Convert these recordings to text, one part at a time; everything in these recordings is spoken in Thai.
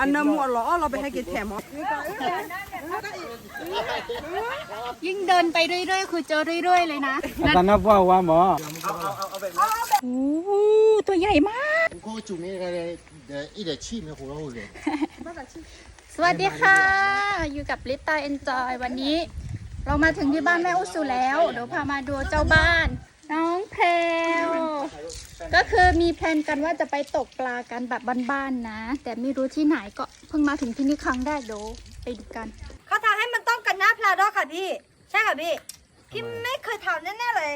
อันนั้นหมวดหรอเราไปให้กินแถมหรอยิ่งเดินไปเรื่อยๆ คือเจอเรื่อยๆ เลยนะอาจารย์นบว่าว่าหมอโอ้ตัวใหญ่มากก็จุ่มอะไรเด้อิเดี๋ยวชีมหัวเราเลยสวัสดีค่ะ อยู่กับลิปตาเอนจอยวันนี้ เรามาถึงที่บ้านแม่อุสุแล้ว เดี๋ยวพามาดูเจ้าบ้าน น้องเพล ก็คือมีแพลนกันว่าจะไปตกปลากันแบบบ้านๆนะ แต่ไม่รู้ที่ไหนก็เพิ่งมาถึงที่นี่ครั้งแรกเดี๋ยวไปดูกัน เขาทาให้มันต้องกันหน้าพลาดอค่ะพี่ ใช่ค่ะพี่ พี่ไม่เคยทำแน่ๆเลย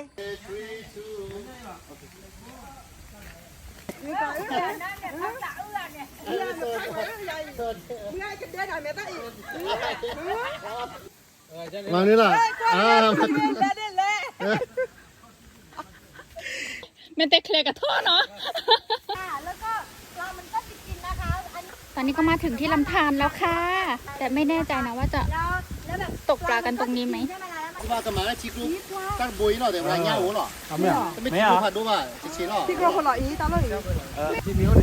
ม่เนี่ยล่ะ แต่เคลียร์กับท่อเนาะ ค่ะ แล้วก็ปลามันก็จะกินนะคะ อันตอนนี้ก็มาถึงที่ลำธารแล้วค่ะ แต่ไม่แน่ใจนะว่าจะ แล้วแล้วแบบตกปลากันตรงนี้ไหม ใช่ไหมล่ะแล้วมัน 你把干嘛？鸡骨干不一了的，我来压我了。 เอาไม่เอา 没 ไม่ 鸡 เอา 骨怕多吧？就切了。 พี่กลัวคนเหรออีตามเราอีก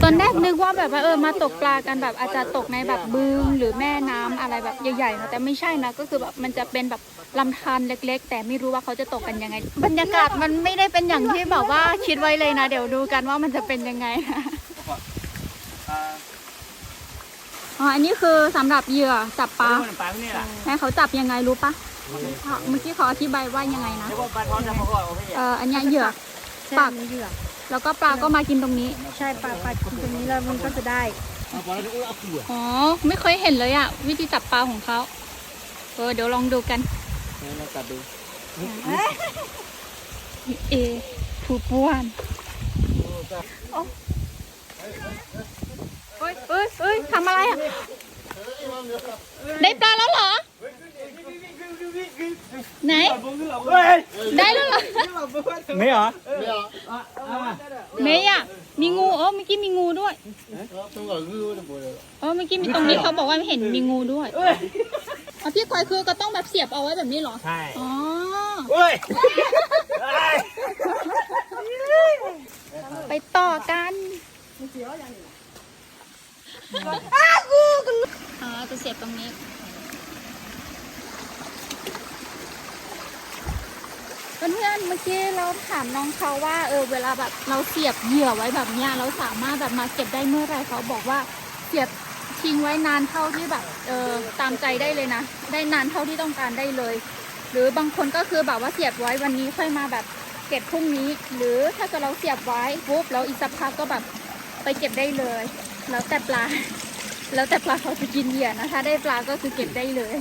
ตอนแรกนึกว่าแบบว่าเออมาตกปลากันแบบอาจจะตกในแบบบึงหรือแม่น้ำอะไรแบบใหญ่ๆนะแต่ไม่ใช่นะก็คือแบบมันจะเป็นแบบลำธารเล็ก ๆ แต่ไม่รู้ว่าเขาจะตกกันยังไง บรรยากาศมันไม่ได้เป็นอย่างที่แบบว่าคิดไว้เลยนะ เดี๋ยวดูกันว่ามันจะเป็นยังไงนะอ๋ออันนี้คือสำหรับเหยื่อจับปลา ปลาไม่นี่แหละ แม่เขาจับยังไงรู้ปะ เมื่อกี้เขาอธิบายว่ายังไงนะเรียกว่าปลาทอดจะพอโอเคเอออันเนี้ยเหยื่อปักแล้วก็ปลาก็มากินตรงนี้ ใช่ปลาปลากินตรงนี้แล้วมันก็จะได้อ๋อไม่เคยเห็นเลยอะวิธีจับปลาของเขาเออเดี๋ยวลองดูกันเราตัดดูเอผูป้วนเฮ้ยเฮ้ยเฮ้ยทำอะไรอะได้ปลาแล้วเหรอ ไหน ได้แล้วเหรอไม่เหรอไม่อะมีงูโอ้เมื่อกี้มีงูด้วยโอ้เมื่อกี้มีตรงนี้เขาบอกว่าเห็นมีงูด้วยอ๋อที่ควายคือก็ต้องแบบเสียบเอาไว้แบบนี้เหรอ ใช่ อ๋อ้ยไปต่อกันอ๋อจะเสียบตรงนี้ เพื่อนๆเมื่อกี้เราถามน้องเขาว่าเออเวลาแบบเราเสียบเหยื่อไว้แบบเนี้ยเราสามารถแบบมาเก็บได้เมื่อไรเขาบอกว่าเสียบทิ้งไว้นานเท่าที่แบบเออตามใจได้เลยนะ ได้นานเท่าที่ต้องการได้เลย หรือบางคนก็คือแบบว่าเสียบไว้วันนี้ค่อยมาแบบเก็บพรุ่งนี้ หรือถ้าเกิดเราเสียบไว้ปุ๊บแล้วอีกสักพักก็แบบไปเก็บได้เลย แล้วแต่ปลา แล้วแต่ปลาเขาจะกินเหยื่อนะถ้าได้ปลาก็คือเก็บได้เลย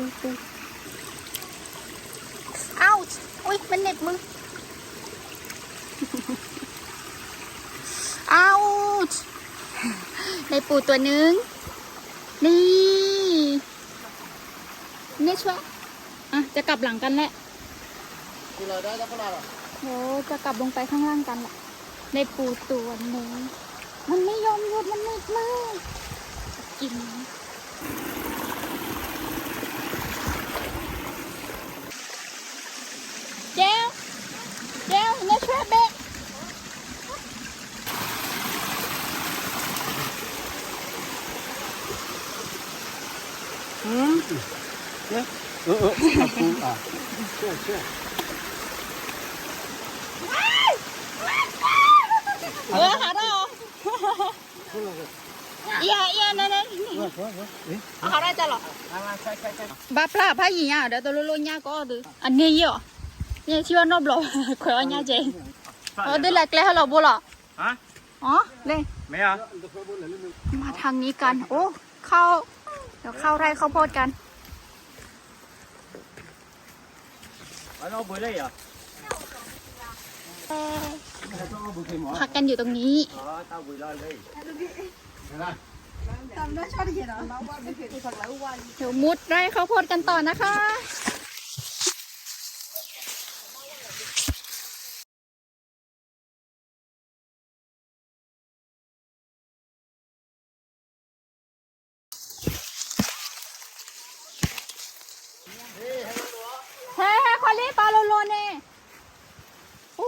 ปุ้ยปุ้ยเอ้าอุ้ยมันเหน็บมือเอ้าในปูตัวหนึ่งนี่นี่ช่วยอะ จะกลับหลังกันแหละกูรอได้แล้วก็รอหรอโหจะกลับลงไปข้างล่างกันแหละในปูตัวนึง มันไม่ยอมหยุดมันหนัดมากกิน เชื่อเชื่อเออหาได้เหรอเอียเอียนั่นนั่นหาได้จ้ะเหรอใช่ใช่ใช่บาปลาพายิงอะเดี๋ยวตัวลุลุญาก็ดูอันนี้เยอะเนี่ยชื่อว่านอบหรอขอยญาเจเออเดี๋ยวแหลกเลยฮัลโหลบุหรอฮะอ๋อเลยไม่เหรอมาทางนี้กัน โอ้ เข้า เดี๋ยวเข้าไร่ข้าวโพดกัน เอาบุยเลยเหรอพักกันอยู่ตรงนี้อ๋อตาบุยรอเลยตามได้ชอบที่เห็นเหรอมาว่าไม่เห็นสักหลายวันเดี๋ยวมุดไร่ข้าวโพดกันต่อนะคะ เฮ้ยเฮ้ยคอลลี่ปลาโลโลเน่โห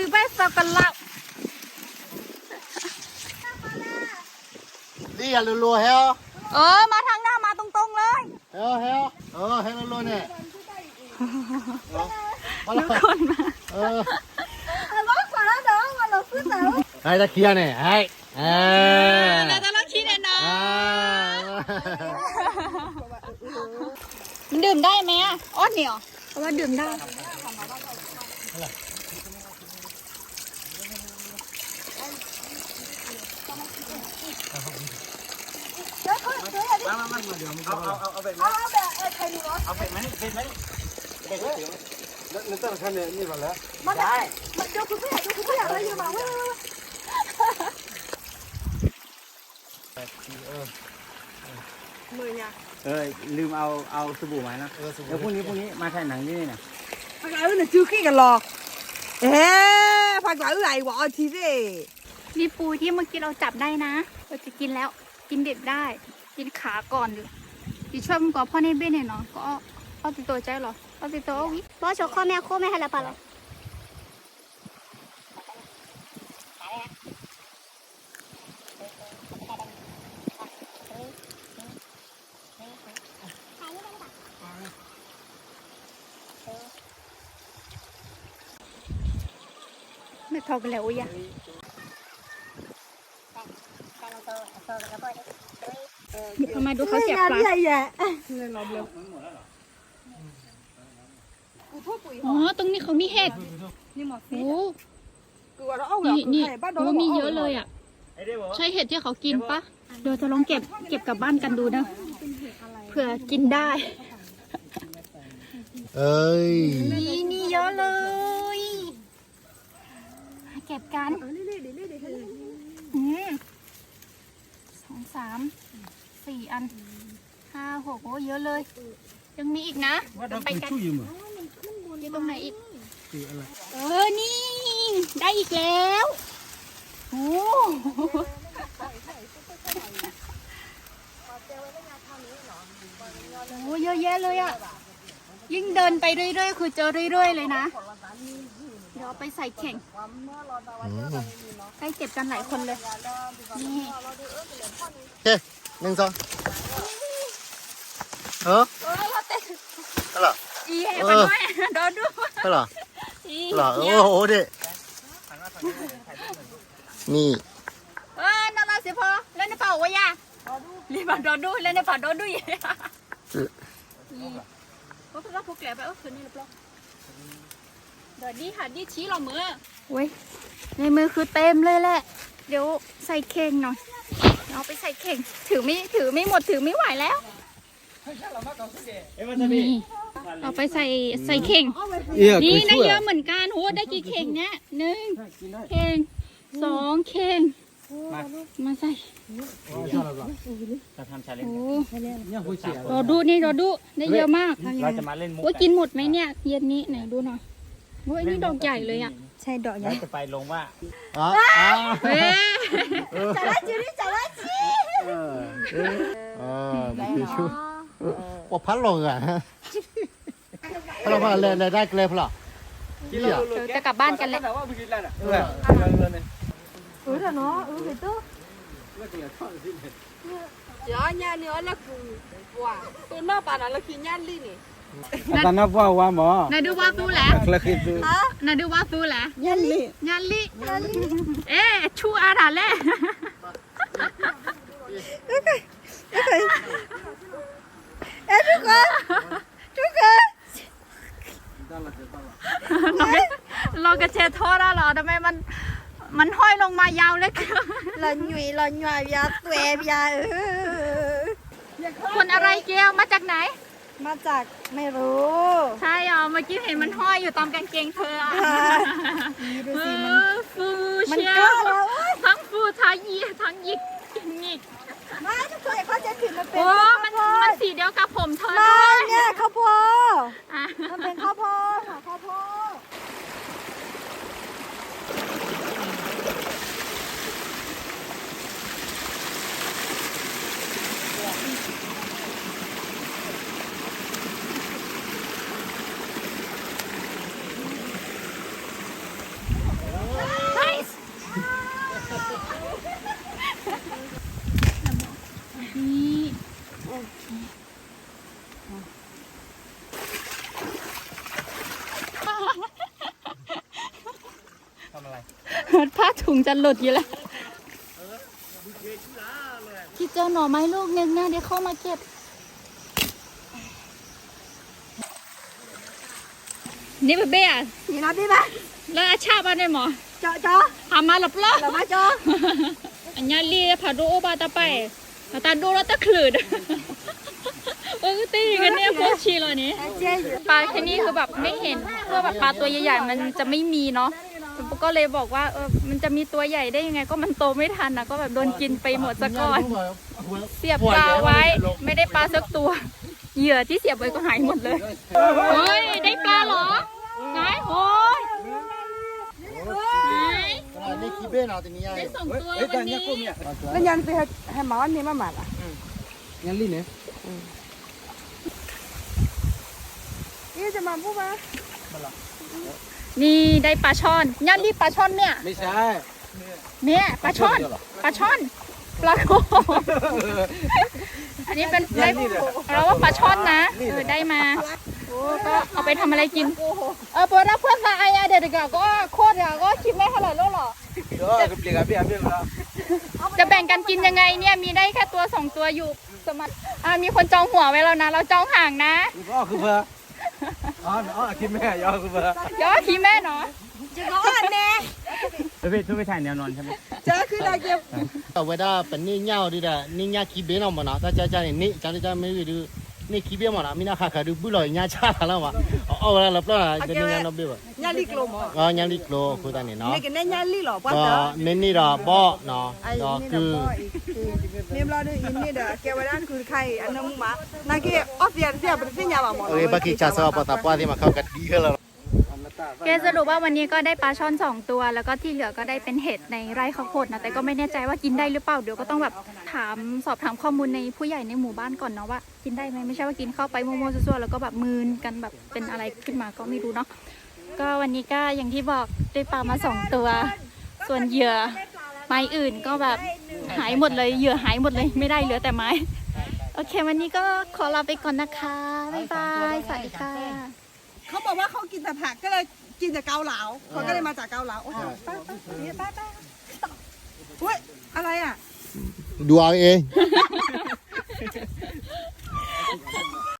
ปีแม่สกันละนี่อย่าลัวๆเฮ้เออ มาทางหน้ามาตรงๆเลยเฮ้ยเฮ้ยเออเฮ้ยลัวๆเนี่ยทุกคนมาเออมาขวาแล้วเนาะมาหลบขึ้นแล้อไอ้ตะเคียนเนี่ยไอ้เออแล้วจะลองชี้เนี่ยนะมันดื่มได้ไหมออ้อนเหนียวเพราะว่าดื่มได้ เอามาาเดี๋ยวมึงเอาเอาเอาเอาเบ็ดไหเอาเอาแบบเออใครมีรถเอาเบ็ดไหมเบ็ดไหมเบ็ดเลยแล้วนึกตั้งแค่นี้นี่หมดแล้วมัได้มันเดูขึ้ใหญ่เดูขึ้ใหญ่เลยอยู่มาเว้ยลืมเอาเอาสบู่มานะเดี๋ยวพรุ่งนี้พรุ่งนี้มาถ่าหนังนี่นี่นะพักหลายชื่จูกี้กันหรอกเอ๊พักหลายวันวะทีเด้มีปูที่เมื่อกี้เราจับได้นะเราจะกินแล้วกินเด็ดได้ กินขาก่อนดิดิช่วยมึงก่อนพ่อในเบ้เนี่ยเนาะก็เอาติดตัวใจหรอเอาติดตัววิบอสข้อแม่ข้อแม่ให้ละปะหรอไม่พอไปแล้วอุยอะ ทำไมดูเขาเสียบปลา厉害！อ๋อ ตรงนี้เขามีเห็ดนี่หมดโอ้กูว่าเราเอาเหนี่นี่โอ้มีเยอะเลยอะ ใช่เห็ดที่เขากินปะเดี๋ยวจะลองเก็บเก็บกลับบ้านกันดูนะเผื่อกินได้ เอ้ย นี่นี่เยอะเลย เก็บกันสองสาม สี่อันห้าหกโอ้เยอะเลย ยังมีอีกนะว่าเราไปเป็นกันชู้อยู่มั้งอยู่ตรงไหนอีกเออ นี่ ได้อีกแล้วโอ้โหเยอะแยะเลยอะ ยิ่งเดินไปเรื่อยๆ คือเจอเรื่อยๆ เลยนะ เดี๋ยวเอาไปใส่เข่งให้เก็บกันหลายคนเลย นี่โอเค หนึ่งสองเอออะไรเหรออีแห่มันด้วยโดนดูอะไรเหรออีเหรอโอ้โหเด็นี่เออนั่นละสิพอเล่นในเป่าวะยารีบมาโดนดูเล่นในเป่าโดนดูอีอีก็เพิ่งรับพวกแกไปเออคืนนี้หรือเปล่าเดี๋ยวดีค่ะดีชี้เรามือเว้ยในมือคือเต็มเลยแหละ เดี๋ยวใส่เข่งหน่อย เอาไปใส่เข่ง ถือไม่ถือไม่หมดถือไม่ไหวแล้ว นี่เอาไปใส่ใส่เข่งเอี่ยนี่คือได้ช่วยเยอะเหมือนกันโหได้กี่เข่งเนี่ยหนึ่งเข่งสองเข่งมาใส่จะทำชาเลนโอ้จ์เนี่ยหัวเฉียรอดูนี่รอดูได้เยอะมากเราจะมาเล่นมุกว่ากินหมดไหมเนี่ย เย็นนี้ไหนดูหน่อย เฮ้ยนี่ดอกใหญ่เลยอะใช่ดอกใหญ่จะไปลงว่าอ๋ออ๋อจะละจิริจะละจิเออเออคือชูว่าพัดลงอะพัดลงพัเลยเลยได้เลยพล่เดี๋ยจะกลับบ้านกันแล้วเออเออเถอเนาะเออไปตู้เดี๋วเนี่ยเนี่ยเราคือว่าตัวน้าป่านเราคือเนี่ยลี่นี่ Atana bua wa mo. Na du ดูว่ la. Kla khit du. Na du wa tu la. Nyalli. Nyalli. Eh, chu ara le. Okay. Okay. Eh, du ko. Du ko. เรากระเช้าทษแล้วหรอทำไมมันมันห้อยลงมายาวเลยคือหลอนหยุยหลอนหยุยยาตัวเอยาคนอะไรเกลียวมาจากไหน มาจากไม่รู้ ใช่เหรอเมื่อกี้เห็นมันห้อยอยู่ตามกางเกงเธออะดูเอสิมันอฟูมันเชียกล้าวแล้วเอ้ย ทั้งฟูทั้งยีทั้งหยิกหงิกไม่ทุกคนเขาจะถือมันเป็นโอ้ข้าวมันโพมันดสีเดียวกับผมเธอไม่ด้วยเนี่ยข้าวโพด อะ มันเป็นข้าวโพดค่ะข้าวโพด ผ้าถุงจะหลุดอยู่แล้วที่เจอหน่อไม้ลูกนึงนะเดี๋ยวเข้ามาเก็บ นี่เบ๊ะ nhìn nó đi ba แล้วอาชาบ้านได้หมอ cho cho หามาหลับล้อ là ba cho อันยาลีผ่าดูโอบาตาไปตาดูแล้วตะขลืดเออตีกันเนี่ยพวกชีเหรอนี้ chê ปลาแค่นี้คือแบบไม่เห็นเพื่อแบบปลาตัวใหญ่ๆมันจะไม่มีเนาะ ก็เลยบอกว่าเออมันจะมีตัวใหญ่ได้ยังไง ก็มันโตไม่ทันนะก็แบบโดนกินไปหมดซะก่อน เสียบปลาไว้ไม่ได้ปลาสักตัว เหยื่อที่เสียบไว้ก็หายหมดเลยเฮ้ยได้ปลาเหรอไหนโอ้ยไหนนี่คีเบ้นาตัวนี้ได้สองตัวเอ้ยวัแต่นเนี้นี้ยกูเนี่ย nó nhân thì hay máu anh đi mà mặt à งั้ นลิ้นเนี่ย ý cho mà bố ba นี่ได้ปลาช่อนย่านรีบปลาช่อนเนี่ย ไม่ใช่เนี่ยปลาช่อนปลาช่อนปลาโกอันนี้เป็นได้เราว่าปลาช่อนนะเออได้มาโอ้ก็เอาไปทำอะไรกิน เออเปิดรับเพื่อนมาไอ้เด็กๆก็โคตรอะก็คิดไม่เท่าไหร่แล้วหรอเออกับเด็กกับพี่อะพี่แล้วจะแบ่งกันกินยังไงเนี่ยมีได้แค่ตัวสองตัวอยู่สมัติอ่ามีคนจองหัวไว้แล้วนะ เราจองห่างนะก็คือเพื่อ อ๋ออ๋อคิดแม่ยอคือเพื่อเดี๋ยวทีแม่เนาะ chỉ có anh nè เฮ้ยทุกไปถ่ายแนวนอนใช่ไหม chớ cứ đây kia เอาไว้ได้เป็นนี่เงาดีแต่นี่เงาคีเบ้นามันนะแต่จ้าจ้านี่นี่จ้าจ้าไม่ดูนี่คีเบ้มันนะมีน่าขาขาดูบุหรี่เงาชาแล้วมาเอาไว้แล้วปล้นะจะนี่เงาโนเบ้บ่ nhà đi lô mà อ๋อเงาลิโกคือตอนนี้เนาะ này cái này nhà đi lò ก็ quá tớ เน้นนี่ดอกบ่เนาะ ai ดอกนี่คือ là boy niệm lo đi ini dah kayak wadan kur kai anam ma na ki office dia berarti nyawa mo เอ้ยบักกี้ชาซอปตาปาที่มาเข้ากันดีแล้วแกสรุปว่าวันนี้ก็ได้ปลาช่อนสองตัว แล้วก็ที่เหลือก็ได้เป็นเห็ดในไร่ข้าวโพดนะแต่ก็ไม่แน่ใจว่ากินได้หรือเปล่าเดี๋ยวก็ต้องแบบถามสอบถามข้อมูลในผู้ใหญ่ในหมู่บ้านก่อนเนาะว่ากินได้ไหมไม่ใช่ว่ากินเข้าไปมั่วๆซั่วๆแล้วก็แบบมืนกันแบบเป็นอะไรขึ้นมาก็ไม่รู้เนาะก็วันนี้ก็อย่างที่บอกได้ปลามาสองตัว ส่วนเหยื่อไม้อื่นก็แบบ หายหมดเลยเหยื่อหายหมดเลยไม่ได้เหลือแต่ไม้ โอเค วันนี้ก็ขอลาไปก่อนนะคะ บ๊ายบาย สวัสดีค่ะ เขาบอกว่าเขากินแต่ผักก็เลยกินแต่เกาเหลาเขาก็เลยมาจากเกาเหลาโอ้โหไปไปไปไปไปอุ้ยอะไรอะ ดูเอาเอง